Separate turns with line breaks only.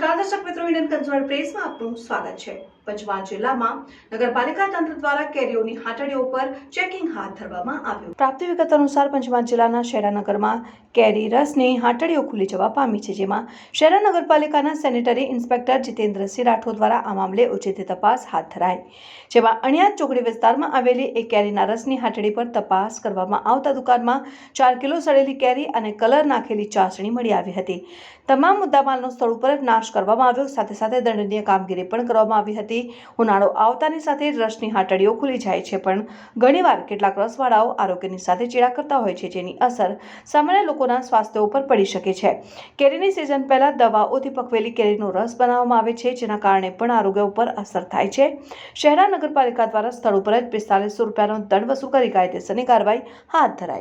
દર્શક મિત્રો Indian consumer પ્રેસમાં આપનું સ્વાગત છે. પંચમહાલ જિલ્લામાં નગરપાલિકા તંત્ર દ્વારા કેરીઓની હાટડીઓ પર ચેકિંગ હાથ ધરવામાં આવ્યું. પ્રાપ્ત વિગત અનુસાર પંચમહાલ જિલ્લાના શહેરાનગરમાં કેરી રસની હાટડીઓ ખુલી જવા પામી છે, જેમાં શહેરા નગરપાલિકાના સેનેટરી ઇન્સ્પેક્ટર જીતેન્દ્રસિંહ રાઠોડ દ્વારા આ મામલે ઉચિત તપાસ હાથ ધરાઈ. જેમાં અણિયાદ ચોકડી વિસ્તારમાં આવેલી એક કેરીના રસની હાટડી પર તપાસ કરવામાં આવતા દુકાનમાં ચાર કિલો સડેલી કેરી અને કલર નાખેલી ચાસણી મળી આવી હતી. તમામ મુદ્દામાલનો સ્થળ ઉપર નાશ કરવામાં આવ્યો, સાથે સાથે દંડનીય કામગીરી પણ કરવામાં આવી હતી. ઉનાળો આવતાની સાથે રસની હાટડીઓ ખુલી જાય છે, પણ ઘણીવાર કેટલાક રસવાળાઓ આરોગ્યની સાથે ચેડા કરતા હોય છે, જેની અસર સામાન્ય લોકોના સ્વાસ્થ્ય ઉપર પડી શકે છે. કેરીની સિઝન પહેલાં દવાઓથી પકવેલી કેરીનો રસ બનાવવામાં આવે છે, જેના કારણે પણ આરોગ્ય ઉપર અસર થાય છે. શહેરા નગરપાલિકા દ્વારા સ્થળ ઉપર જ પિસ્તાલીસો રૂપિયાનો દંડ વસૂલ કરી કાયદેસરની કાર્યવાહી હાથ ધરાઈ